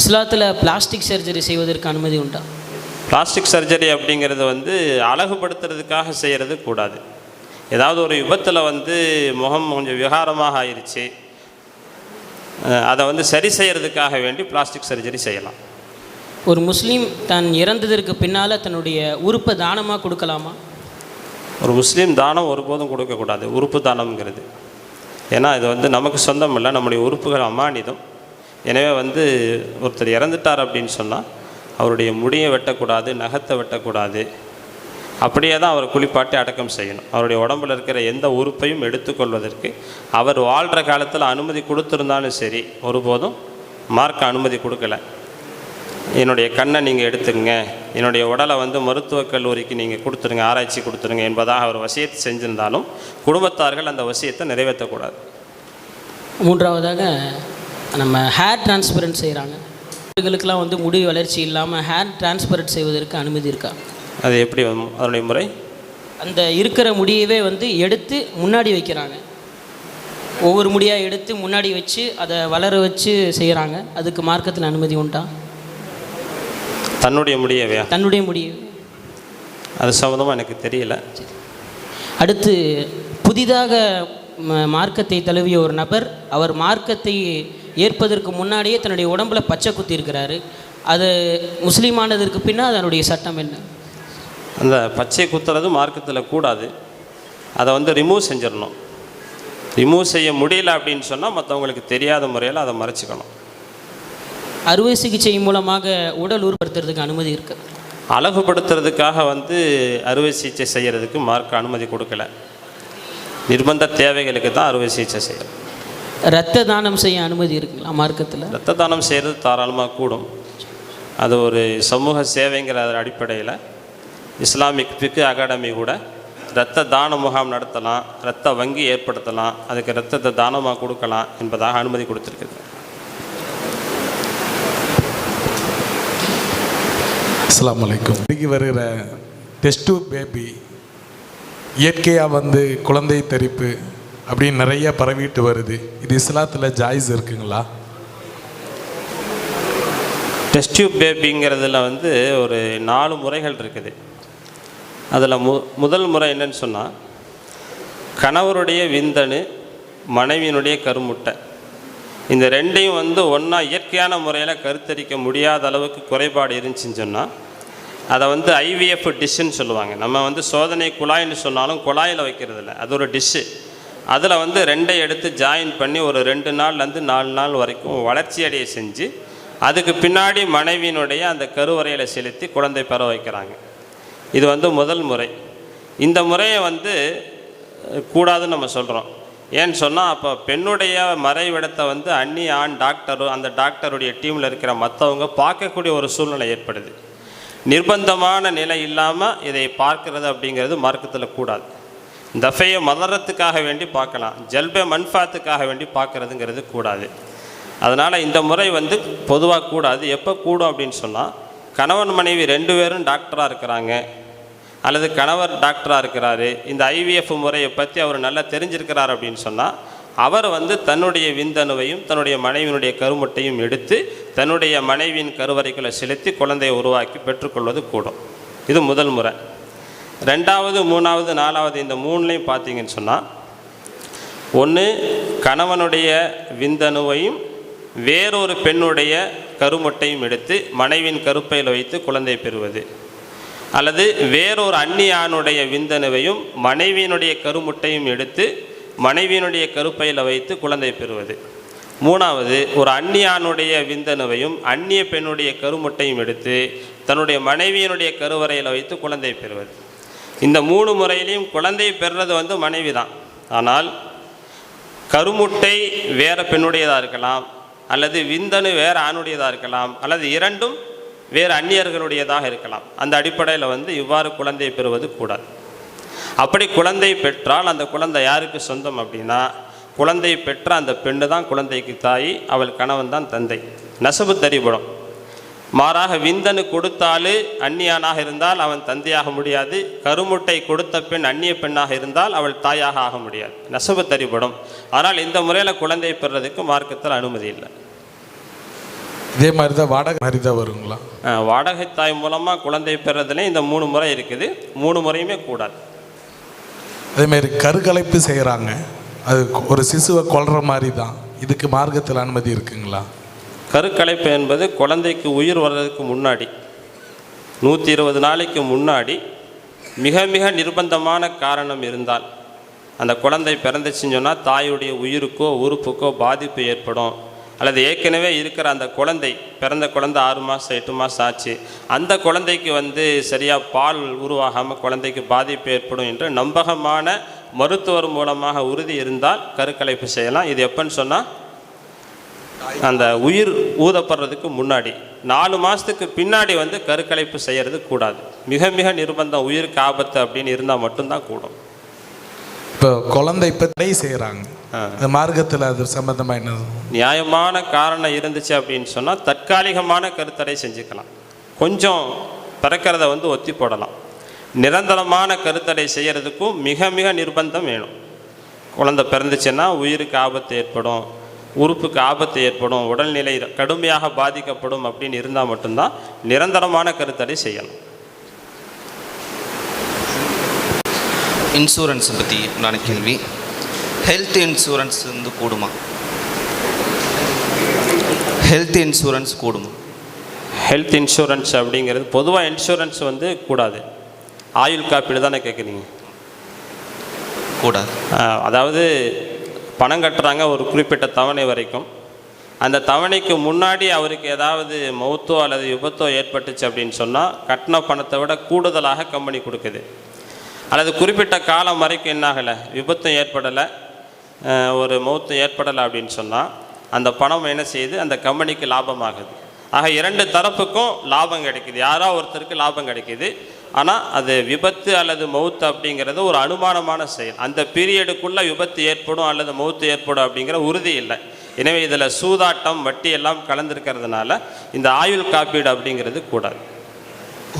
இஸ்லாத்தில் plastic surgery செய்வதற்கு அனுமதி உண்டா? பிளாஸ்டிக் சர்ஜரி அப்படிங்கிறது வந்து அழகுபடுத்துறதுக்காக செய்கிறது கூடாது. ஏதாவது ஒரு விபத்தில் வந்து முகம் கொஞ்சம் விகாரமாக ஆயிடுச்சு அதை வந்து சரி செய்யறதுக்காக வேண்டி பிளாஸ்டிக் சர்ஜரி செய்யலாம். ஒரு முஸ்லீம் தான் இறந்ததற்கு பின்னால் தன்னுடைய உறுப்பை தானமாக கொடுக்கலாமா? ஒரு முஸ்லீம் தானம் ஒருபோதும் கொடுக்கக்கூடாது உறுப்பு தானம்ங்கிறது. ஏன்னா இது வந்து நமக்கு சொந்தம் இல்லை நம்முடைய உறுப்புகள் அமானிதம். எனவே வந்து ஒருத்தர் இறந்துட்டார் அப்படின்னு சொன்னால் அவருடைய முடியை வெட்டக்கூடாது நகத்தை வெட்டக்கூடாது. அப்படியே தான் அவர் குளிப்பாட்டி அடக்கம் செய்யணும். அவருடைய உடம்புல இருக்கிற எந்த உறுப்பையும் எடுத்துக்கொள்வதற்கு அவர் வாழ்கிற காலத்தில் அனுமதி கொடுத்துருந்தாலும் சரி ஒருபோதும் மார்க்க அனுமதி கொடுக்கல. என்னுடைய கண்ணை நீங்கள் எடுத்துங்க என்னுடைய உடலை வந்து மருத்துவக் கல்லூரிக்கு நீங்கள் கொடுத்துருங்க ஆராய்ச்சி கொடுத்துருங்க என்பதாக அவர் வசியத்தை செஞ்சிருந்தாலும் குடும்பத்தார்கள் அந்த வசியத்தை நிறைவேற்றக்கூடாது. மூன்றாவதாக நம்ம ஹேர் டிரான்ஸ்பரண்ட் செய்கிறாங்க அவர்களுக்கெல்லாம் வந்து முடி வளர்ச்சி இல்லாமல் ஹேர் டிரான்ஸ்பரண்ட் செய்வதற்கு அனுமதி இருக்கா? அது எப்படி அதனுடைய முறை? அந்த இருக்கிற முடியவே வந்து எடுத்து முன்னாடி வைக்கிறாங்க. ஒவ்வொரு முடியாக எடுத்து முன்னாடி வச்சு அதை வளர வச்சு செய்கிறாங்க அதுக்கு மார்க்கத்தில் அனுமதி உண்டா? தன்னுடைய முடியவையா தன்னுடைய முடிய அது சம்மந்தமாக எனக்கு தெரியல. அடுத்து புதிதாக மார்க்கத்தை தழுவிய ஒரு நபர் அவர் மார்க்கத்தை ஏற்பதற்கு முன்னாடியே தன்னுடைய உடம்புல பச்சை குத்தி இருக்கிறாரு. அது முஸ்லீமானதற்கு பின்னால் அதனுடைய சட்டம் என்ன? அந்த பச்சை குத்துறது மார்க்கத்தில் கூடாது. அதை வந்து ரிமூவ் செஞ்சிடணும். ரிமூவ் செய்ய முடியல அப்படின்னு சொன்னால் மற்றவங்களுக்கு தெரியாத முறையில் அதை மறைச்சிக்கணும். அறுவை சிகிச்சை மூலமாக உடல் உருப்படுத்துறதுக்கு அனுமதி இருக்கு. அழகுபடுத்துறதுக்காக வந்து அறுவை சிகிச்சை செய்கிறதுக்கு மார்க்க அனுமதி கொடுக்கல. நிர்பந்த தேவைகளுக்கு தான் அறுவை சிகிச்சை செய்யணும் இரத்த தானம் செய்ய அனுமதி இருக்குங்களா மார்க்கத்தில்? இரத்த தானம் செய்கிறது தாராளமாக கூடும். அது ஒரு சமூக சேவைங்கிற அடிப்படையில் இஸ்லாமிக் பிக்கு அகாடமி கூட இரத்த தான முகாம் நடத்தலாம் இரத்த வங்கி ஏற்படுத்தலாம் அதுக்கு இரத்தத்தை தானமாக கொடுக்கலாம் என்பதாக அனுமதி கொடுத்துருக்குது. அஸ்ஸலாமு அலைக்கும். இன்னைக்கு வருகிற டெஸ்ட் பேபி இயற்கையாக வந்து குழந்தை தரிப்பு அப்படின்னு நிறைய பரவிட்டு வருது. இது இஸ்லாத்தில் ஜாயிஸ் இருக்குங்களா? டெஸ்ட் டியூப் பேபிங்கிறதுல வந்து ஒரு நாலு முறைகள் இருக்குது. அதில் மு முதல் முறை என்னன்னு சொன்னால் கணவருடைய விந்தணு மனைவியினுடைய கருமுட்டை. இந்த ரெண்டையும் வந்து ஒன்றா இயற்கையான முறையில் கருத்தரிக்க முடியாத அளவுக்கு குறைபாடு இருந்துச்சுன்னு சொன்னால் அதை வந்து ஐவிஎஃப் டிஷ்ஷுன்னு சொல்லுவாங்க. நம்ம வந்து சோதனை குழாய்னு சொன்னாலும் குழாயில் வைக்கிறது இல்லை அது ஒரு டிஷ்ஷு அதில் வந்து ரெண்டை எடுத்து ஜாயின் பண்ணி ஒரு ரெண்டு நாள்லேருந்து நாலு நாள் வரைக்கும் வளர்ச்சி அடைய செஞ்சு அதுக்கு பின்னாடி மனைவியினுடைய அந்த கருவறையில் செலுத்தி குழந்தை பெற வைக்கிறாங்க. இது வந்து முதல் முறை. இந்த முறையை வந்து கூடாதுன்னு நம்ம சொல்கிறோம் ஏன்னு சொன்னால் அப்போ பெண்ணுடைய மறைவிடத்தை வந்து அன்னி ஆண் டாக்டர் அந்த டாக்டருடைய டீமில் இருக்கிற மற்றவங்க பார்க்கக்கூடிய ஒரு சூழ்நிலை ஏற்படுது. நிர்பந்தமான நிலை இல்லாமல் இதை பார்க்கறது அப்படிங்கிறது மார்க்கத்தில் கூடாது. தஃபையை மலரத்துக்காக வேண்டி பார்க்கலாம் ஜல்பே மன்ஃபாத்துக்காக வேண்டி பார்க்கறதுங்கிறது கூடாது. அதனால் இந்த முறை வந்து பொதுவாக கூடாது. எப்போ கூடும் அப்படின்னு சொன்னால் கணவன் மனைவி ரெண்டு பேரும் டாக்டராக இருக்கிறாங்க அல்லது கணவர் டாக்டராக இருக்கிறாரு இந்த ஐவிஎஃப் முறையை பற்றி அவர் நல்லா தெரிஞ்சிருக்கிறார் அப்படின்னு சொன்னால் அவர் வந்து தன்னுடைய விந்தணுவையும் தன்னுடைய மனைவியினுடைய கருமுட்டையும் எடுத்து தன்னுடைய மனைவியின் கருவறைக்குள்ளே செலுத்தி குழந்தையை உருவாக்கி பெற்றுக்கொள்வது கூடும். இது முதல் முறை. ரெண்டாவது மூணாவது நாலாவது இந்த மூணுலையும் பார்த்தீங்கன்னு சொன்னால் ஒன்று கணவனுடைய விந்தணுவையும் வேறொரு பெண்ணுடைய கருமுட்டையும் எடுத்து மனைவியின் கருப்பையில் வைத்து குழந்தை பெறுவது. அல்லது வேறொரு அந்நிய ஆணுடைய விந்தணுவையும் மனைவியினுடைய கருமுட்டையும் எடுத்து மனைவியினுடைய கருப்பையில் வைத்து குழந்தை பெறுவது. மூணாவது ஒரு அந்நிய ஆணுடைய விந்தணுவையும் அந்நிய பெண்ணுடைய கருமுட்டையும் எடுத்து தன்னுடைய மனைவியினுடைய கருவறையில் வைத்து குழந்தை பெறுவது. இந்த மூணு முறையிலையும் குழந்தை பெறுறது வந்து மனைவி தான் ஆனால் கருமுட்டை வேற பெண்ணுடையதாக இருக்கலாம் அல்லது விந்தணு வேறு ஆணுடையதாக இருக்கலாம் அல்லது இரண்டும் வேறு அந்நியர்களுடையதாக இருக்கலாம். அந்த அடிப்படையில் வந்து இவ்வாறு குழந்தை பெறுவது கூடாது. அப்படி குழந்தை பெற்றால் அந்த குழந்தை யாருக்கு சொந்தம் அப்படின்னா குழந்தை பெற்ற அந்த பெண்ணு தான் குழந்தைக்கு தாய் அவள் கணவன் தான் தந்தை. நெசவு தரிபடம். மாறாக விந்தனு கொடுத்தாலு அந்நியானாக இருந்தால் அவன் தந்தையாக முடியாது. கருமுட்டை கொடுத்த பெண் அந்நிய பெண்ணாக இருந்தால் அவள் தாயாக ஆக முடியாது. நசபு தரிபடும். ஆனால் இந்த முறையில் குழந்தை பெறுறதுக்கு மார்க்கத்தில் அனுமதி இல்லை. இதே மாதிரி தான் வாடகை மாதிரி தான் வருங்களா வாடகை தாய் மூலமாக குழந்தை பெறதுலேயும் இந்த மூணு முறை இருக்குது. மூணு முறையுமே கூடாது. அதேமாரி கருக்கலைப்பு செய்கிறாங்க அது ஒரு சிசுவை கொல்ற மாதிரி தான் இதுக்கு மார்க்கத்தில் அனுமதி இருக்குங்களா? கருக்கலைப்பு என்பது குழந்தைக்கு உயிர் வர்றதுக்கு முன்னாடி நூற்றி இருபது நாளைக்கு முன்னாடி மிக மிக நிர்பந்தமான காரணம் இருந்தால் அந்த குழந்தை பிறந்துச்சுன்னு சொன்னால் தாயுடைய உயிருக்கோ உறுப்புக்கோ பாதிப்பு ஏற்படும். அல்லது ஏற்கனவே இருக்கிற அந்த குழந்தை பிறந்த குழந்தை ஆறு மாதம் எட்டு மாதம் ஆச்சு. அந்த குழந்தைக்கு வந்து சரியாக பால் உருவாகாமல் குழந்தைக்கு பாதிப்பு ஏற்படும் என்று நம்பகமான மருத்துவர் மூலமாக உறுதி இருந்தால் கருக்கலைப்பு செய்யலாம். இது எப்போன்னு சொன்னால் அந்த உயிர் ஊதப்படுறதுக்கு முன்னாடி நாலு மாதத்துக்கு பின்னாடி வந்து கருக்கலைப்பு செய்கிறது கூடாது. மிக மிக நிர்பந்தம் உயிருக்கு ஆபத்து அப்படின்னு இருந்தால் மட்டும்தான் கூடும். இப்போ குழந்தை தடை செய்கிறாங்க ஆ. அந்த மார்க்கத்தில் அது சம்மந்தமாக என்ன நியாயமான காரணம் இருந்துச்சு அப்படின்னு சொன்னால் தற்காலிகமான கருத்தடை செஞ்சுக்கலாம். கொஞ்சம் பிறக்கிறத வந்து ஒத்தி போடலாம். நிரந்தரமான கருத்தடை செய்கிறதுக்கும் மிக மிக நிர்பந்தம் வேணும். குழந்தை பிறந்துச்சுன்னா உயிருக்கு ஆபத்து ஏற்படும். உறுப்புக்கு ஆபத்து ஏற்படும் உடல்நிலை கடுமையாக பாதிக்கப்படும் அப்படின்னு இருந்தால் மட்டும்தான் நிரந்தரமான கருத்தடை செய்யணும். இன்சூரன்ஸ் பற்றி உண்டான கேள்வி. ஹெல்த் இன்சூரன்ஸ் வந்து கூடுமா? ஹெல்த் இன்சூரன்ஸ் கூடுமா? ஹெல்த் இன்சூரன்ஸ் அப்படிங்கிறது பொதுவாக இன்சூரன்ஸ் வந்து கூடாது. ஆயுள் காப்பீடு தானே கேட்குறீங்க கூடாது. அதாவது பணம் கட்டுறாங்க ஒரு குறிப்பிட்ட தவணை வரைக்கும். அந்த தவணைக்கு முன்னாடி அவருக்கு ஏதாவது மௌத்தோ அல்லது விபத்தோ ஏற்பட்டுச்சு அப்படின்னு சொன்னால் கட்டின பணத்தை விட கூடுதலாக கம்பெனி கொடுக்குது. அல்லது குறிப்பிட்ட காலம் வரைக்கும் என்னாகலை விபத்தும் ஏற்படலை. ஒரு மௌத்தும் ஏற்படலை அப்படின்னு சொன்னால் அந்த பணம் என்ன செய்யுது அந்த கம்பெனிக்கு லாபமாகுது. ஆக இரண்டு தரப்புக்கும் லாபம் கிடைக்குது. யாரோ ஒருத்தருக்கு லாபம் கிடைக்குது. ஆனால் அது விபத்து அல்லது மௌத்து அப்படிங்கிறது ஒரு அனுமானமான செயல். அந்த பீரியடுக்குள்ளே விபத்து ஏற்படும் அல்லது மௌத்து ஏற்படும் அப்படிங்கிற உறுதி இல்லை. எனவே இதில் சூதாட்டம் வட்டி எல்லாம் கலந்துருக்கிறதுனால இந்த ஆயுள் காப்பீடு அப்படிங்கிறது கூடாது.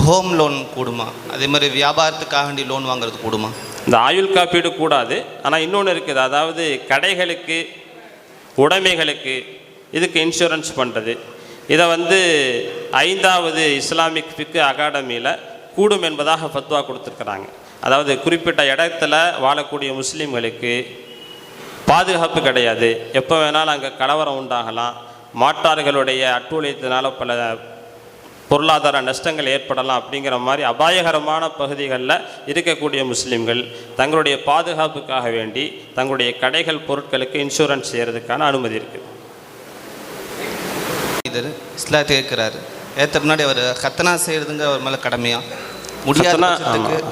ஹோம் லோன் கூடுமா? அதே மாதிரி வியாபாரத்துக்காக வேண்டி லோன் வாங்குறது கூடுமா? இந்த ஆயுள் காப்பீடு கூடாது. ஆனால் இன்னொன்று இருக்குது. அதாவது கடைகளுக்கு உடைமைகளுக்கு இதுக்கு இன்சூரன்ஸ் பண்ணுறது இதை வந்து ஐந்தாவது இஸ்லாமிக் ஃபிக்கு அகாடமியில் கூடும் என்பதாக ஃபத்வா கொடுத்துருக்குறாங்க. அதாவது குறிப்பிட்ட இடத்துல வாழக்கூடிய முஸ்லீம்களுக்கு பாதுகாப்பு கிடையாது. எப்போ வேணாலும் அங்கே கலவரம் உண்டாகலாம். மாட்டார்களுடைய அட்டூழியத்தினால் பல பொருளாதார நஷ்டங்கள் ஏற்படலாம் அப்படிங்கிற மாதிரி அபாயகரமான பகுதிகளில் இருக்கக்கூடிய முஸ்லீம்கள் தங்களுடைய பாதுகாப்புக்காக வேண்டி தங்களுடைய கடைகள் பொருட்களுக்கு இன்சூரன்ஸ் செய்கிறதுக்கான அனுமதி இருக்குது இது இஸ்லாத்தை கேட்குறாரு. ஏற்ற முன்னாடி அவர் ஹத்தனா செய்கிறதுங்க அவர் மேலே கடமையா? முடியாத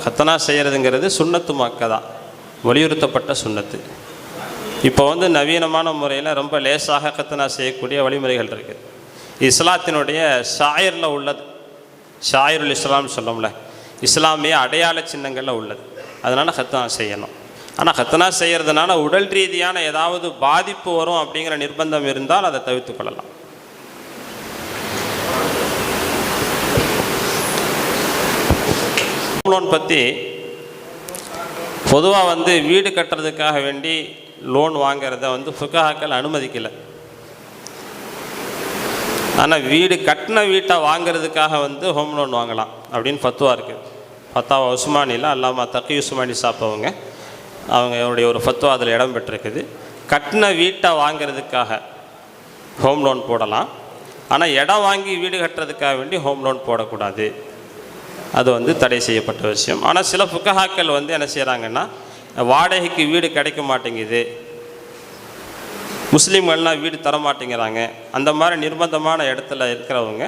ஹத்தனா செய்கிறதுங்கிறது சுண்ணத்து மக்க தான் வலியுறுத்தப்பட்ட சுண்ணத்து. இப்போ வந்து நவீனமான முறையில் ரொம்ப லேசாக ஹத்தனா செய்யக்கூடிய வழிமுறைகள் இருக்குது இஸ்லாத்தினுடைய ஷாயரில் உள்ளது. ஷாயருல் இஸ்லாம் சொல்லோம்ல. இஸ்லாமிய அடையாள சின்னங்களில் உள்ளது. அதனால் ஹத்தனா செய்யணும். ஆனால் ஹத்தனா செய்கிறதுனால உடல் ரீதியான ஏதாவது பாதிப்பு வரும் அப்படிங்கிற நிர்பந்தம் இருந்தால் அதை தவிர்த்து கொள்ளலாம். லோன் பற்றி பொதுவாக வந்து வீடு கட்டுறதுக்காக வேண்டி லோன் வாங்கிறத வந்து ஃபுக்காக்கள் அனுமதிக்கலை. ஆனால் வீடு கட்டின வீட்டை வாங்குறதுக்காக வந்து ஹோம் லோன் வாங்கலாம் அப்படின்னு ஃபத்துவா இருக்குது ஃபத்தாவா உஸ்மானியில் அல்லாமல் தக்கி உஸ்மானி சாப்பவங்க அவங்களுடைய ஒரு ஃபத்துவா அதில் இடம் பெற்றிருக்குது. கட்டின வீட்டை வாங்குறதுக்காக ஹோம் லோன் போடலாம். ஆனால் இடம் வாங்கி வீடு கட்டுறதுக்காக வேண்டி ஹோம் லோன் போடக்கூடாது. அது வந்து தடை செய்யப்பட்ட விஷயம். ஆனால் சில புக்கஹாக்கள் வந்து என்ன செய்கிறாங்கன்னா வாடகைக்கு வீடு கிடைக்க மாட்டேங்குது. முஸ்லீம்கள்லாம் வீடு தர மாட்டேங்கிறாங்க. அந்த மாதிரி நிர்பந்தமான இடத்துல இருக்கிறவங்க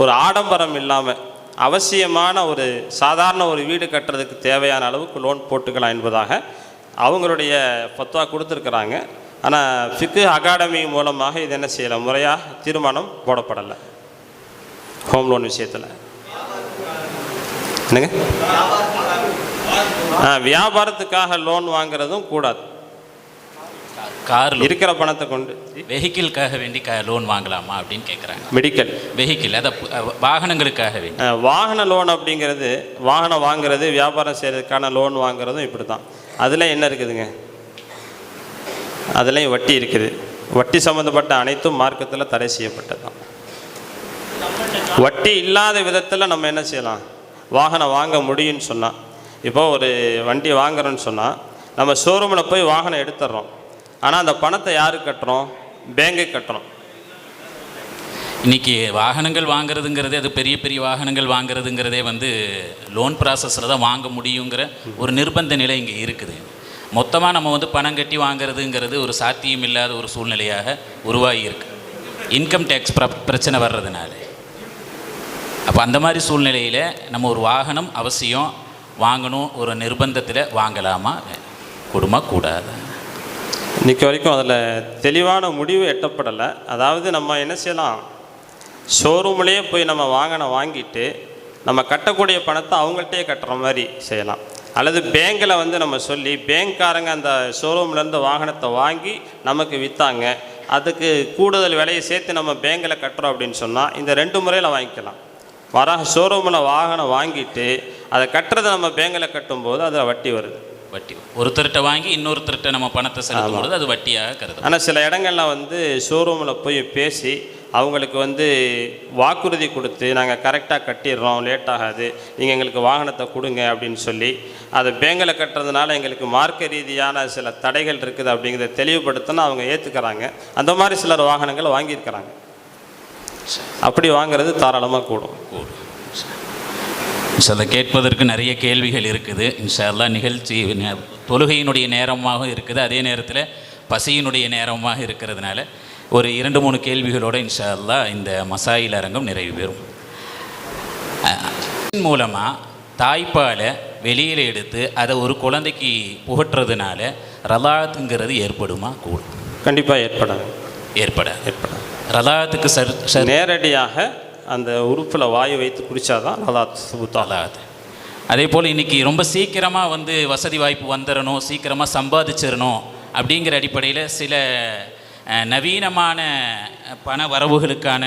ஒரு ஆடம்பரம் இல்லாமல் அவசியமான ஒரு சாதாரண ஒரு வீடு கட்டுறதுக்கு தேவையான அளவுக்கு லோன் போட்டுக்கலாம் என்பதாக அவங்களுடைய பத்துவா கொடுத்துருக்குறாங்க. ஆனால் ஃபிக்கு அகாடமி மூலமாக இது என்ன செய்யலை? முறையாக தீர்மானம் போடப்படலை. ஹோம் லோன் விஷயத்தில். என்னங்க? வியாபாரத்துக்காக லோன் வாங்குறதும் கூடாது. கார் இருக்கிற பணத்தை கொண்டு. வெஹிக்கிள்காக வேண்டி க லோன் வாங்கலாமா அப்படின்னு கேட்குறாங்க மெடிக்கல் வெஹிக்கிள் அதை வாகனங்களுக்காக வேண்டி. வாகன லோன் அப்படிங்கிறது வாகனம் வாங்குறது வியாபாரம் செய்கிறதுக்கான லோன் வாங்குறதும் இப்படி தான் அதில் என்ன இருக்குதுங்க? அதுலேயும் வட்டி இருக்குது. வட்டி சம்மந்தப்பட்ட அனைத்தும் மார்க்கத்தில் தடை செய்யப்பட்டது தான் வட்டி இல்லாத விதத்தில் நம்ம என்ன செய்யலாம்? வாகனம் வாங்க முடியும்னு சொன்னால் இப்போ ஒரு வண்டி வாங்குறோன்னு சொன்னால் நம்ம ஷோரூமில் போய் வாகனம் எடுத்துடுறோம். ஆனால் அந்த பணத்தை யாருக்கு கட்டுறோம்? பேங்குக்கு கட்டுறோம். இன்றைக்கி வாகனங்கள் வாங்குறதுங்கிறதே அது பெரிய பெரிய வாகனங்கள் வாங்குறதுங்கிறதே வந்து லோன் ப்ராசஸில் தான் வாங்க முடியுங்கிற ஒரு நிர்பந்த நிலை இங்கே இருக்குது. மொத்தமாக நம்ம வந்து பணம் கட்டி வாங்குறதுங்கிறது ஒரு சாத்தியம் இல்லாத ஒரு சூழ்நிலையாக உருவாகியிருக்கு இன்கம் டேக்ஸ் பிரச்சனை வர்றதுனால. அப்போ அந்த மாதிரி சூழ்நிலையில் நம்ம ஒரு வாகனம் அவசியம் வாங்கணும் ஒரு நிர்பந்தத்தில் வாங்கலாமா? கூடுமா கூடாது? இன்னைக்கு வரைக்கும் அதில் தெளிவான முடிவு எட்டப்படலை. அதாவது நம்ம என்ன செய்யலாம்? ஷோரூம்லேயே போய் நம்ம வாங்கின வாங்கிட்டு நம்ம கட்டக்கூடிய பணத்தை அவங்கள்ட்டயே கட்டுற மாதிரி செய்யலாம். அல்லது பேங்கில் வந்து நம்ம சொல்லி பேங்க்காரங்க அந்த ஷோரூம்லேருந்து வாகனத்தை வாங்கி நமக்கு விற்றாங்க அதுக்கு கூடுதல் விலையை சேர்த்து நம்ம பேங்கில் கட்டுறோம் அப்படின்னு சொன்னால் இந்த ரெண்டு முறையில் வாங்கிக்கலாம். வர ஷோரூமில் வாகனம் வாங்கிட்டு அதை கட்டுறதை நம்ம பேங்கில் கட்டும்போது அதில் வட்டி வருது. வட்டி ஒருத்தர்கிட்ட வாங்கி இன்னொருத்தர்கிட்ட நம்ம பணத்தை செலுத்தும் பொழுது அது வட்டியாக கருதும் ஆனால் சில இடங்கள்ல வந்து ஷோரூமில் போய் பேசி அவங்களுக்கு வந்து வாக்குறுதி கொடுத்து நாங்கள் கரெக்டாக கட்டிடுறோம் லேட் ஆகாது நீங்கள் எங்களுக்கு வாகனத்தை கொடுங்க அப்படின்னு சொல்லி அதை பேங்கில் கட்டுறதுனால எங்களுக்கு மார்க்க ரீதியான சில தடைகள் இருக்குது அப்படிங்கிறத தெளிவுபடுத்தினா அவங்க ஏற்றுக்கிறாங்க அந்த மாதிரி சிலர் வாகனங்களை வாங்கியிருக்கிறாங்க. அப்படி வாங்குறது தாராளமாக கூடும். கூடும் இன்ஷால்லா கேட்பதற்கு நிறைய கேள்விகள் இருக்குது. இன்ஷால்லா நிகழ்ச்சி தொழுகையினுடைய நேரமாக இருக்குது. அதே நேரத்தில் பசியினுடைய நேரமாக இருக்கிறதுனால ஒரு இரண்டு மூணு கேள்விகளோடு இன்ஷால்லா இந்த மசாயில் அரங்கம் நிறைவு பெறும். மூலமாக தாய்ப்பாலை வெளியில் எடுத்து அதை ஒரு குழந்தைக்கு புகட்டுறதுனால ரலாத்துங்கிறது ஏற்படுமா? கூடும். கண்டிப்பாக ஏற்படாது. ஏற்படாது. ஏற்படாது. ரலாத்துக்கு சர் நேரடியாக அந்த உறுப்பில் வாயு வைத்து குடித்தாதான் சுத்தம் அல்லாது அதே போல் இன்றைக்கி ரொம்ப சீக்கிரமாக வந்து வசதி வாய்ப்பு வந்துடணும் சீக்கிரமாக சம்பாதிச்சிடணும் அப்படிங்கிற அடிப்படையில் சில நவீனமான பண வரவுகளுக்கான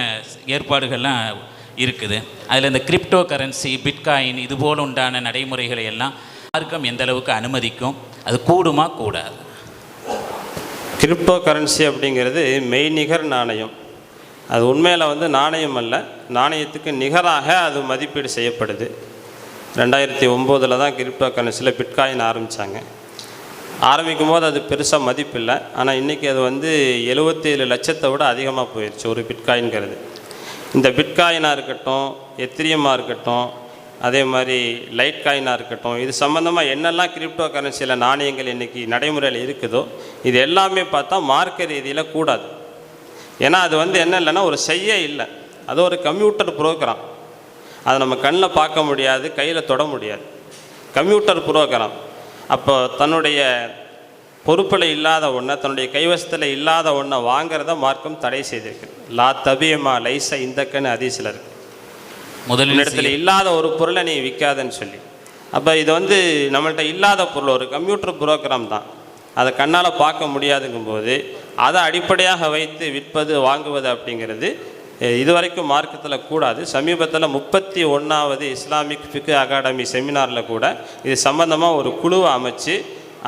ஏற்பாடுகள்லாம் இருக்குது. அதில் இந்த கிரிப்டோ கரன்சி பிட்காயின் இது போல் உண்டான நடைமுறைகளை எல்லாம் மார்க்கம் எந்த அளவுக்கு அனுமதிக்கும்? அது கூடுமா கூடாது? கிரிப்டோ கரன்சி அப்படிங்கிறது மெய்நிகர் நாணயம். அது உண்மையில் வந்து நாணயம் அல்ல. நாணயத்துக்கு நிகராக அது மதிப்பீடு செய்யப்படுது. ரெண்டாயிரத்தி ஒம்போதில் தான் கிரிப்டோ கரன்சியில் பிட்காயின் ஆரம்பித்தாங்க ஆரம்பிக்கும் போது அது பெருசாக மதிப்பில்லை ஆனால் இன்றைக்கி அது வந்து எழுபத்தேழு லட்சத்தை விட அதிகமாக போயிடுச்சு ஒரு பிட்காயின்கிறது. இந்த பிட்காயினாக இருக்கட்டும் எத்திரியமாக இருக்கட்டும் அதே மாதிரி லைட் காயினாக இருக்கட்டும் இது சம்மந்தமாக என்னெல்லாம் கிரிப்டோ கரன்சியில் நாணயங்கள் இன்றைக்கி நடைமுறையில் இருக்குதோ இது எல்லாமே பார்த்தா மார்க்க ரீதியில் கூடாது. ஏன்னா அது வந்து என்ன இல்லைன்னா ஒரு செய்ய இல்லை. அது ஒரு கம்ப்யூட்டர் ப்ரோக்ராம் அதை நம்ம கண்ணில் பார்க்க முடியாது கையில் தொட முடியாது. கம்ப்யூட்டர் ப்ரோக்ராம் அப்போ தன்னுடைய பொறுப்பில் இல்லாத ஒன்றை தன்னுடைய கைவசத்தில் இல்லாத ஒன்றை வாங்குறத மார்க்கம் தடை செய்திருக்கு. லா தபியமா லைச இந்தக்கன்னு அதிசயில் இருக்கு. முதலில் உன்னிடத்தில் இல்லாத ஒரு பொருளை நீ விற்காதன்னு சொல்லி. அப்போ இது வந்து நம்மள்ட்ட இல்லாத பொருள் ஒரு கம்ப்யூட்டர் ப்ரோக்ராம் தான். அதை கண்ணால் பார்க்க முடியாதுங்கும்போது அதை அடிப்படையாக வைத்து விற்பது வாங்குவது அப்படிங்கிறது இதுவரைக்கும் மார்க்கத்தில் கூடாது. சமீபத்தில் முப்பத்தி ஒன்றாவது இஸ்லாமிக் ஃபிக்கு அகாடமி செமினாரில் கூட இது சம்பந்தமாக ஒரு குழுவை அமைச்சு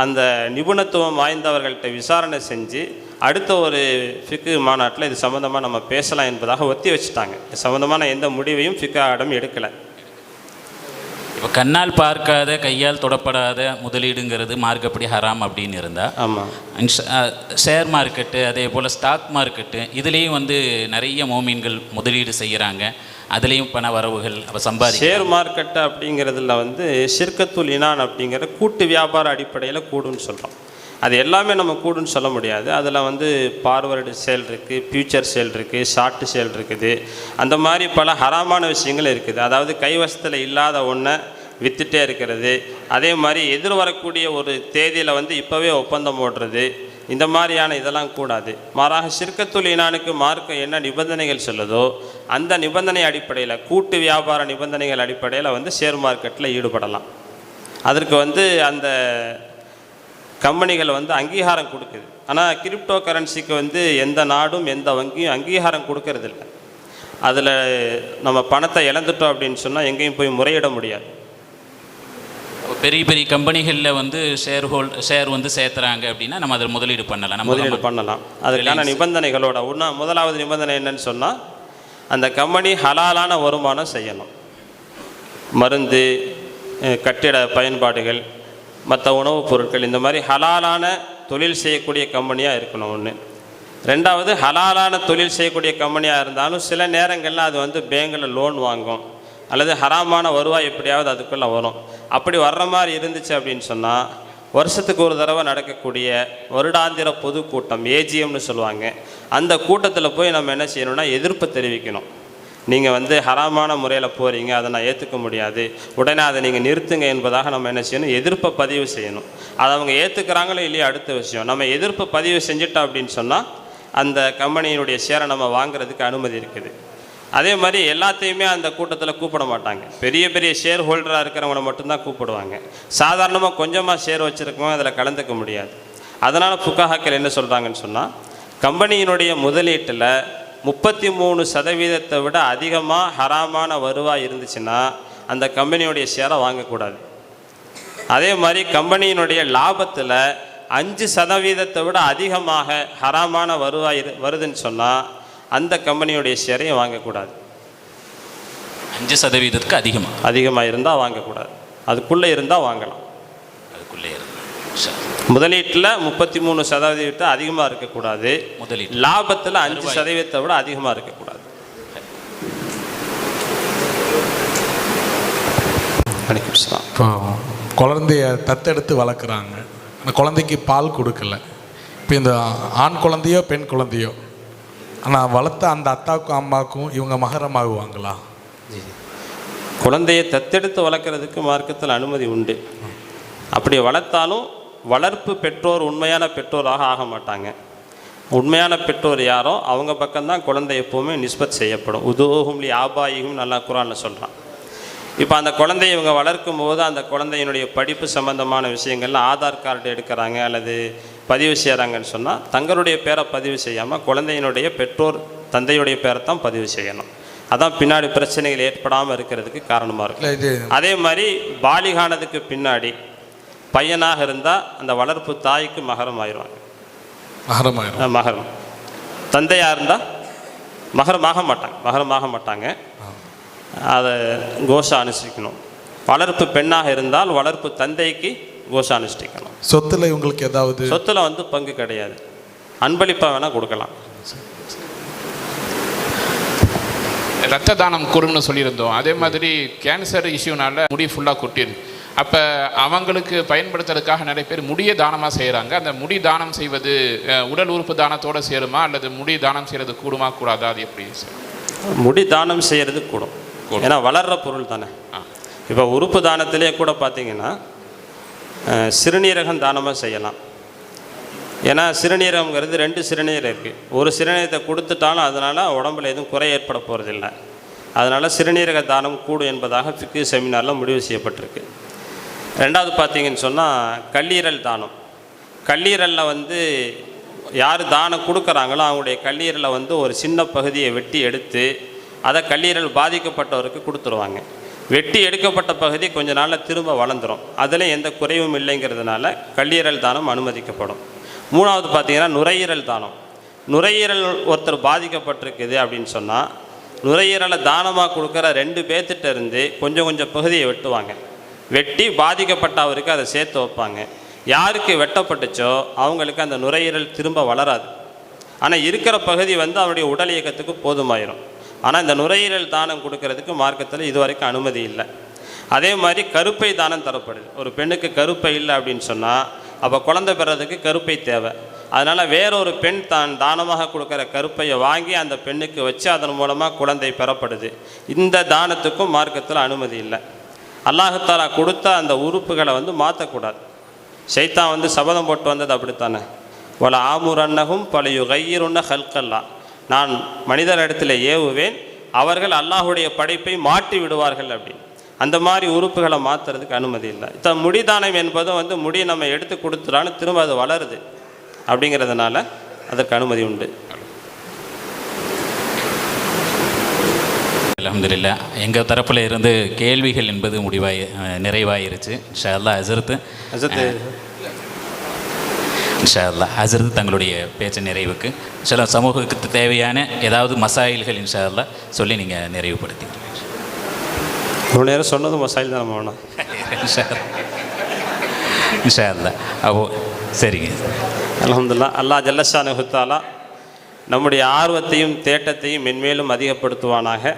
அந்த நிபுணத்துவம் வாய்ந்தவர்கள்ட்ட விசாரணை செஞ்சு அடுத்த ஒரு ஃபிக்கு மாநாட்டில் இது சம்மந்தமாக நம்ம பேசலாம் என்பதாக ஒத்தி வச்சுட்டாங்க. இது சம்மந்தமான எந்த முடிவையும் ஃபிக்கு அகாடமி எடுக்கலை. இப்போ கண்ணால் பார்க்காத கையால் தொடப்படாத முதலீடுங்கிறது மார்க்கப்படி ஹராம் அப்படின்னு இருந்தால் ஆமாம் ஷேர் மார்க்கெட்டு அதே போல் ஸ்டாக் மார்க்கெட்டு இதுலேயும் வந்து நிறைய மோமீன்கள் முதலீடு செய்கிறாங்க அதுலேயும் பண வரவுகள் அப்போ சம்பாதி ஷேர் மார்க்கெட்டு அப்படிங்கிறதுல வந்து ஷிர்கத்துல் இனான் அப்படிங்கிற கூட்டு வியாபார அடிப்படையில் கூடுன்னு சொல்கிறோம் அது எல்லாமே நம்ம கூடுன்னு சொல்ல முடியாது. அதில் வந்து பார்வர்டு சேல் இருக்குது ஃபியூச்சர் சேல் இருக்குது ஷார்ட் சேல் இருக்குது. அந்த மாதிரி பல ஹராமான விஷயங்கள் இருக்குது. அதாவது கைவசத்தில் இல்லாத ஒன்றை விற்றுட்டே இருக்கிறது. அதே மாதிரி எதிர்வரக்கூடிய ஒரு தேதியில் வந்து இப்போவே ஒப்பந்தம் போடுறது. இந்த மாதிரியான இதெல்லாம் கூடாது. மாறாக சிற்கத்துள் இனானுக்கு மார்க்கம் என்ன நிபந்தனைகள் சொல்லுதோ அந்த நிபந்தனை அடிப்படையில் கூட்டு வியாபார நிபந்தனைகள் அடிப்படையில் வந்து ஷேர் மார்க்கெட்டில் ஈடுபடலாம். அதற்கு வந்து அந்த கம்பெனிகள் வந்து அங்கீகாரம் கொடுக்குது. ஆனால் கிரிப்டோ கரன்சிக்கு வந்து எந்த நாடும் எந்த வங்கியும் அங்கீகாரம் கொடுக்கறதில்ல. அதில் நம்ம பணத்தை இழந்துட்டோம் அப்படின்னு சொன்னால் எங்கேயும் போய் முறையிட முடியாது. பெரிய பெரிய கம்பெனிகளில் வந்து ஷேர் ஹோல்ட் ஷேர் வந்து சேர்த்துறாங்க அப்படின்னா நம்ம அதில் முதலீடு பண்ணலாம். நம்ம முதலீடு பண்ணலாம். அதுக்கான நிபந்தனைகளோட ஒன்றா முதலாவது நிபந்தனை என்னன்னு சொன்னால் அந்த கம்பெனி ஹலாலான வருமானம் செய்யணும். மருந்து கட்டிட பயன்பாடுகள் மற்ற உணவுப் பொருட்கள் இந்த மாதிரி ஹலாலான தொழில் செய்யக்கூடிய கம்பெனியாக இருக்கணும் ஒன்று ரெண்டாவது ஹலாலான தொழில் செய்யக்கூடிய கம்பெனியாக இருந்தாலும் சில நேரங்களில் அது வந்து பேங்கில் லோன் வாங்கும். அல்லது ஹராமான வருவாய் எப்படியாவது அதுக்குள்ளே வரும். அப்படி வர்ற மாதிரி இருந்துச்சு அப்படின்னு சொன்னால் வருஷத்துக்கு ஒரு தடவை நடக்கக்கூடிய வருடாந்திர பொதுக்கூட்டம் ஏஜிஎம்னு சொல்லுவாங்க. அந்த கூட்டத்தில் போய் நம்ம என்ன செய்யணும்னா எதிர்ப்பு தெரிவிக்கணும். நீங்கள் வந்து ஹராமான முறையில் போகிறீங்க அதை நான் ஏற்றுக்க முடியாது. உடனே அதை நீங்கள் நிறுத்துங்க என்பதாக நம்ம என்ன செய்யணும் எதிர்ப்பை பதிவு செய்யணும். அதை அவங்க ஏற்றுக்கிறாங்களோ இல்லையோ அடுத்த விஷயம். நம்ம எதிர்ப்பு பதிவு செஞ்சிட்டோம் அப்படின்னு சொன்னால் அந்த கம்பெனியினுடைய ஷேரை நம்ம வாங்குறதுக்கு அனுமதி இருக்குது. அதே மாதிரி எல்லாத்தையுமே அந்த கூட்டத்தில் கூப்பிட மாட்டாங்க. பெரிய பெரிய ஷேர் ஹோல்டராக இருக்கிறவங்கள மட்டும்தான் கூப்பிடுவாங்க. சாதாரணமாக கொஞ்சமாக ஷேர் வச்சுருக்கவங்க அதில் கலந்துக்க முடியாது. அதனால் புக்காஹாக்கள் என்ன சொல்கிறாங்கன்னு சொன்னால் கம்பெனியினுடைய முதலீட்டில் முப்பத்தி மூணு சதவீதத்தை விட அதிகமாக ஹராமான வருவாய் இருந்துச்சுன்னா அந்த கம்பெனியுடைய ஷேரை வாங்கக்கூடாது. அதே மாதிரி கம்பெனியினுடைய லாபத்தில் அஞ்சு சதவீதத்தை விட அதிகமாக ஹராமான வருவாய் இரு- வருதுன்னு சொன்னால் அந்த கம்பெனியுடைய ஷேரையும் வாங்கக்கூடாது. அஞ்சு சதவீதத்துக்கு அதிகமாக அதிகமாக இருந்தால் வாங்கக்கூடாது. அதுக்குள்ளே இருந்தால் வாங்கலாம். அதுக்குள்ளே. முதலீட்டில் முப்பத்தி மூணு சதவீதத்தை அதிகமாக இருக்கக்கூடாது. முதலீட்டு. லாபத்தில் அஞ்சு. சதவீதத்தை விட அதிகமாக இருக்கக்கூடாது. இப்போ குழந்தைய தத்தெடுத்து வளர்க்குறாங்க. அந்த குழந்தைக்கு பால் கொடுக்கல. இப்போ இந்த ஆண் குழந்தையோ பெண் குழந்தையோ ஆனால் வளர்த்த அந்த அத்தாவுக்கும் அம்மாவுக்கும் இவங்க மகரமாகுவாங்களா? குழந்தையை தத்தெடுத்து வளர்க்குறதுக்கு மார்க்கத்தில் அனுமதி உண்டு. அப்படி வளர்த்தாலும் வளர்ப்பு பெற்றோர் உண்மையான பெற்றோராக ஆக மாட்டாங்க. உண்மையான பெற்றோர் யாரோ அவங்க பக்கம்தான் குழந்தை எப்போவுமே நிஸ்பத் செய்யப்படும். உதோகும்லி ஆபாயிகும் நல்லா குரான்னு சொல்கிறான் இப்போ அந்த குழந்தைய இவங்க வளர்க்கும் போது அந்த குழந்தையினுடைய படிப்பு சம்பந்தமான விஷயங்கள்லாம் ஆதார் கார்டு எடுக்கிறாங்க அல்லது பதிவு செய்கிறாங்கன்னு சொன்னால் தங்களுடைய பேரை பதிவு செய்யாமல் குழந்தையினுடைய பெற்றோர் தந்தையுடைய பேரை தான் பதிவு செய்யணும். அதான் பின்னாடி பிரச்சனைகள் ஏற்படாமல் இருக்கிறதுக்கு காரணமாக இருக்கும். அதே மாதிரி பாலிகானதுக்கு பின்னாடி பையனாக இருந்தால் அந்த வளர்ப்பு தாய்க்கு மகரம் ஆயிடுவாங்க அஹ் மகரம். தந்தையாக இருந்தால் மகரமாக மாட்டாங்க. மகரமாக மாட்டாங்க. அதை கோஷா அனுஷ்டிக்கணும். வளர்ப்பு பெண்ணாக இருந்தால் வளர்ப்பு தந்தைக்கு கோஷா அனுஷ்டிக்கணும் சொத்துல இவங்களுக்கு ஏதாவது? சொத்துல வந்து பங்கு கிடையாது. அன்பளிப்பாக வேணால் கொடுக்கலாம். ரத்த தானம் கொடுன்னு சொல்லியிருந்தோம். அதே மாதிரி கேன்சர் இஷ்யூனால முடி ஃபுல்லாக கொட்டிடுது அப்போ அவங்களுக்கு பயன்படுத்துறதுக்காக நிறைய பேர் முடியை தானமாக செய்கிறாங்க அந்த முடி தானம் செய்வது உடல் உறுப்பு தானத்தோடு சேருமா? அல்லது முடி தானம் செய்கிறது கூடுமா கூடாதா? அது எப்படி? சார் முடி தானம் செய்கிறது கூடும். ஏன்னா வளர்ற பொருள் தானே. ஆ. இப்போ உறுப்பு தானத்திலே கூட பார்த்தீங்கன்னா சிறுநீரகம் தானமாக செய்யலாம். ஏன்னா சிறுநீரகங்கிறது ரெண்டு சிறுநீர் இருக்குது ஒரு சிறுநீரத்தை கொடுத்துட்டாலும் அதனால் உடம்புல எதுவும் குறை ஏற்பட போகிறதில்ல அதனால் சிறுநீரக தானம் கூடும் என்பதாக ஃபிக்கு செமினாரில் முடிவு செய்யப்பட்டிருக்கு. ரெண்டாவது பார்த்தீங்கன்னு சொன்னால் கல்லீரல் தானம். கல்லீரலில் வந்து யார் தானம் கொடுக்குறாங்களோ அவங்களுடைய கல்லீரலை வந்து ஒரு சின்ன பகுதியை வெட்டி எடுத்து அதை கல்லீரல் பாதிக்கப்பட்டவருக்கு கொடுத்துருவாங்க. வெட்டி எடுக்கப்பட்ட பகுதி கொஞ்ச நாளில் திரும்ப வளர்ந்துரும். அதில் எந்த குறைவும் இல்லைங்கிறதுனால கல்லீரல் தானம் அனுமதிக்கப்படும். மூணாவது பார்த்தீங்கன்னா நுரையீரல் தானம். நுரையீரல் ஒருத்தர் பாதிக்கப்பட்டிருக்குது அப்படின்னு சொன்னால் நுரையீரலை தானமாக கொடுக்குற ரெண்டு பேர்த்திட்ட இருந்து கொஞ்சம் கொஞ்சம் பகுதியை வெட்டுவாங்க. வெட்டி பாதிக்கப்பட்ட அவருக்கு அதை சேர்த்து வைப்பாங்க. யாருக்கு வெட்டப்பட்டுச்சோ அவங்களுக்கு அந்த நுரையீரல் திரும்ப வளராது. ஆனால் இருக்கிற பகுதி வந்து அவருடைய உடல் இயக்கத்துக்கு போதுமாயிரும். ஆனால் இந்த நுரையீரல் தானம் கொடுக்கறதுக்கு மார்க்கத்தில் இதுவரைக்கும் அனுமதி இல்லை. அதே மாதிரி கருப்பை தானம் தரப்படுது. ஒரு பெண்ணுக்கு கருப்பை இல்லை அப்படின்னு சொன்னால் அப்போ குழந்தை பெறதுக்கு கருப்பை தேவை. அதனால் வேறொரு பெண் தான் தானமாக கொடுக்குற கருப்பையை வாங்கி அந்த பெண்ணுக்கு வச்சு அதன் மூலமாக குழந்தை பெறப்படுது. இந்த தானத்துக்கும் மார்க்கத்தில் அனுமதி இல்லை. அல்லாஹாலா கொடுத்த அந்த உறுப்புகளை வந்து மாற்றக்கூடாது சைத்தான் வந்து சபதம் போட்டு வந்தது அப்படித்தானே? பல ஆமுரன்னகும் பல யுகையிருன்ன ஹல்கல்லாம் நான் மனிதர் இடத்துல ஏவுவேன் அவர்கள் அல்லாஹுடைய படைப்பை மாற்றி விடுவார்கள் அப்படின்னு அந்த மாதிரி உறுப்புகளை மாற்றுறதுக்கு அனுமதி இல்லை. இப்போ முடிதானம் என்பதும் வந்து முடி நம்ம எடுத்து கொடுத்துட்டான்னு திரும்ப அது வளருது. அப்படிங்கிறதுனால அதற்கு அனுமதி உண்டு. அல்ஹம்துலில்லாஹ். எங்கள் தரப்பில் இருந்து கேள்விகள் என்பது முடிவாய் நிறைவாயிருச்சு. இன்ஷா அல்லாஹ் ஹசரத்து அசத்து இன்ஷா ஹசரத் தங்களுடைய பேச்சு நிறைவுக்கு சில சமூகத்துக்கு தேவையான ஏதாவது மசாயில்கள் இன்ஷா அல்லாஹ் சொல்லி நீங்கள் நிறைவுபடுத்தி. இவ்வளோ நேரம் சொன்னது மசாயில் தான் நம்ம வேணும். இன்ஷா. இன்ஷா அல்லாஹ். அப்போ சரிங்க. அல்ஹம்துலில்லாஹ். அல்லாஹ் ஜல்லஷானு ஹுத்தாலா நம்முடைய ஆர்வத்தையும் தேட்டத்தையும் மென்மேலும் அதிகப்படுத்துவானாக.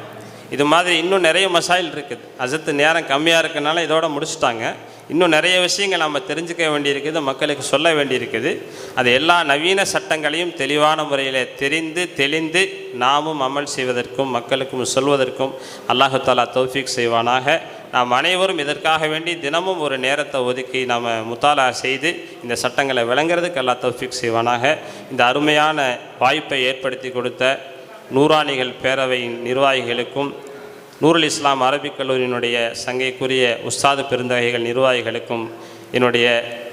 இது மாதிரி இன்னும் நிறைய மசாயில் இருக்குது. அசத்து நேரம் கம்மியாக இருக்கனால இதோட முடிச்சுட்டாங்க. இன்னும் நிறைய விஷயங்கள் நம்ம தெரிஞ்சுக்க வேண்டியிருக்குது மக்களுக்கு சொல்ல வேண்டியிருக்குது. அது எல்லா நவீன சட்டங்களையும் தெளிவான முறையில் தெரிந்து தெளிந்து நாமும் அமல் செய்வதற்கும் மக்களுக்கும் சொல்வதற்கும் அல்லாஹு தாலா தௌஃபீக் செய்வானாக. நாம் அனைவரும் இதற்காக வேண்டி தினமும் ஒரு நேரத்தை ஒதுக்கி நாம் முத்தாலா செய்து இந்த சட்டங்களை விளங்குறதுக்கு அல்லா தௌஃபீக் செய்வானாக. இந்த அருமையான வாய்ப்பை ஏற்படுத்தி கொடுத்த நூறாணிகள் பேரவையின் நிர்வாகிகளுக்கும் நூருல் இஸ்லாம் அரபிக் கல்லூரியினுடைய சங்கைக்குரிய உஸ்தாது பெருந்தகைகள் நிர்வாகிகளுக்கும் என்னுடைய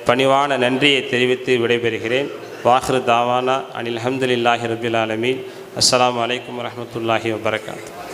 பணிவான நன்றியை தெரிவித்து விடைபெறுகிறேன். வாஹ்ரு தாவானா அனில் அஹமதுல்லாஹி ரபில் ஆலமீன். அஸ்லாம் வலைக்கம் வரமத்துல்லாஹி வபரகாத்து